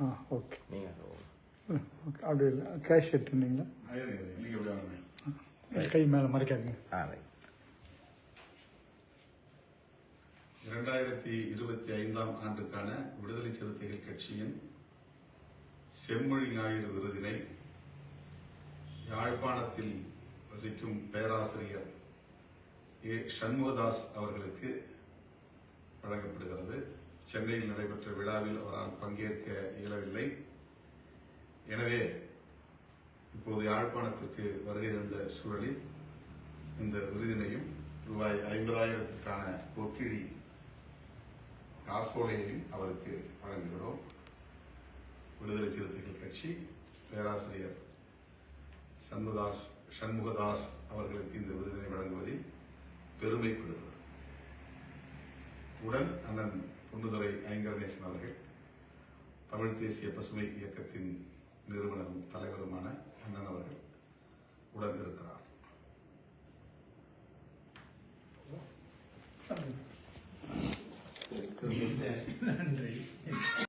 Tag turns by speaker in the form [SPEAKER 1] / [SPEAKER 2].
[SPEAKER 1] ஆ okay.
[SPEAKER 2] நீங்கள்
[SPEAKER 1] okay. அப்படி இல்லை. கேஷ் எடுத்துருந்தீங்களா கை மேலே மறைக்காதீங்க.
[SPEAKER 2] ஆ
[SPEAKER 3] இரண்டாயிரத்தி இருபத்தி ஐந்தாம் ஆண்டுக்கான விடுதலை சிறுத்தைகள் கட்சியின் செம்மொழி ஞாயிறு விருதினை யாழ்ப்பாணத்தில் வசிக்கும் பேராசிரியர் ஏ சண்முகதாஸ் அவர்களுக்கு வழங்கப்படுகிறது. சென்னையில் நடைபெற்ற விழாவில் அவரால் பங்கேற்க இயலவில்லை. எனவே இப்போது யாழ்ப்பாணத்திற்கு வருகை தந்த சூழலில் இந்த விருதினையும் ரூபாய் ஐம்பதாயிரத்திற்கான பொற்கிழி காசோலையையும் அவருக்கு வழங்குகிறோம். விடுதலை சிறுத்தைகள் கட்சி பேராசிரியர் சண்முதாஸ் சண்முகதாஸ் அவர்களுக்கு இந்த விருதினை வழங்குவதில் பெருமைப்படுகிறார் உடன் அண்ணன் பொன்னுதுரை ஐங்கரநேசன் அவர்கள் தமிழ் தேசிய பசுமை இயக்கத்தின் நிறுவனரும் தலைவருமான அண்ணன் அவர்கள் உடன் இருக்கிறார். நன்றி.